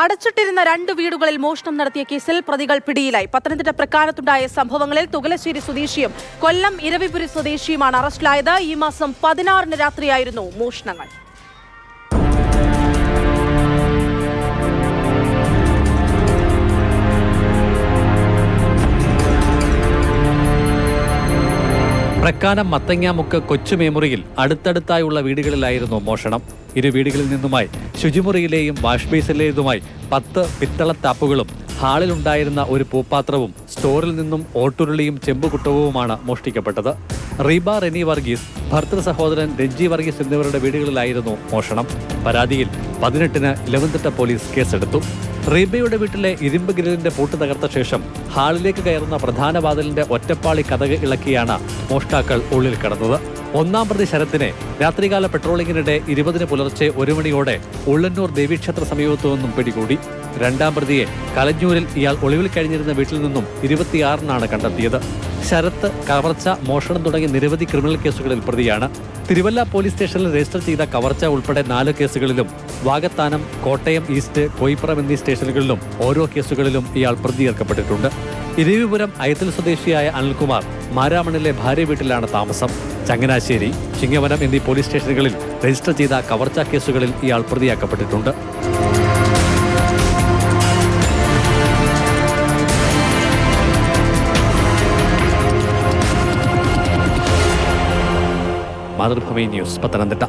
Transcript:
അടച്ചിട്ടിരുന്ന രണ്ട് വീടുകളിൽ മോഷണം നടത്തിയ കേസിൽ പ്രതികൾ പിടിയിലായി. പത്തനംതിട്ട പ്രക്കാനത്തുണ്ടായ സംഭവങ്ങളിൽ തുകലശ്ശേരി സ്വദേശിയും കൊല്ലം ഇരവിപുരി സ്വദേശിയുമാണ് അറസ്റ്റിലായത്. ഈ മാസം പതിനാറിന് രാത്രിയായിരുന്നു മോഷണങ്ങൾ. പ്രക്കാനം മത്തങ്ങാമുക്ക് കൊച്ചു മേമുറിയിൽ അടുത്തടുത്തായുള്ള വീടുകളിലായിരുന്നു മോഷണം. ഇരു വീടുകളിൽ നിന്നുമായി ശുചിമുറിയിലെയും വാഷ്ബേസിലേതുമായി പത്ത് പിത്തള താപ്പുകളും ഹാളിലുണ്ടായിരുന്ന ഒരു പൂപ്പാത്രവും സ്റ്റോറിൽ നിന്നും ഓട്ടുരുളിയും ചെമ്പുകുട്ടവുമാണ് മോഷ്ടിക്കപ്പെട്ടത്. റീബ റെനി വർഗീസ് ഭർത്തൃ സഹോദരൻ രഞ്ജി വർഗീസ് എന്നിവരുടെ വീടുകളിലായിരുന്നു മോഷണം. പരാതിയിൽ പതിനെട്ടിന് ഇലവന്തിട്ട പോലീസ് കേസെടുത്തു. റീബയുടെ വീട്ടിലെ ഇരുമ്പ് ഗ്രില്ലിന്റെ പൂട്ട് തകർത്ത ശേഷം ഹാളിലേക്ക് കയറുന്ന പ്രധാന വാതിലിന്റെ ഒറ്റപ്പാളി കഥക് ഇളക്കിയാണ് മോഷ്ടാക്കൾ ഉള്ളിൽ കടന്നത്. ഒന്നാം പ്രതി ശരത്തിനെ രാത്രികാല പെട്രോളിങ്ങിനിടെ ഇരുപതിന് പുലർച്ചെ ഒരു മണിയോടെ ഉള്ളന്നൂർ ദേവീക്ഷേത്ര സമീപത്തു നിന്നും പിടികൂടി. രണ്ടാം പ്രതിയെ കലഞ്ഞൂരിൽ ഇയാൾ ഒളിവിൽ കഴിഞ്ഞിരുന്ന വീട്ടിൽ നിന്നും ഇരുപത്തിയാറിനാണ് കണ്ടെത്തിയത്. ശരത്ത് കവർച്ച മോഷണം തുടങ്ങി നിരവധി ക്രിമിനൽ കേസുകളിൽ പ്രതിയാണ്. തിരുവല്ല പോലീസ് സ്റ്റേഷനിൽ രജിസ്റ്റർ ചെയ്ത കവർച്ച ഉൾപ്പെടെ നാല് കേസുകളിലും വാകത്താനം കോട്ടയം ഈസ്റ്റ് കോയിപ്പുറം എന്നീ സ്റ്റേഷനുകളിലും ഓരോ കേസുകളിലും ഇയാൾ പ്രതി ചേർക്കപ്പെട്ടിട്ടുണ്ട് ഇരവിപുരം അയത്തിൽ സ്വദേശിയായ അനിൽകുമാർ മാരാമണിലെ ഭാര്യ വീട്ടിലാണ് താമസം. ചങ്ങനാശ്ശേരി ചിങ്ങവനം എന്നീ പോലീസ് സ്റ്റേഷനുകളിൽ രജിസ്റ്റർ ചെയ്ത കവർച്ചാ കേസുകളിൽ ഇയാൾ പ്രതിയാക്കപ്പെട്ടിട്ടുണ്ട് മാതൃഭൂമി ന്യൂസ് പത്തനംതിട്ട.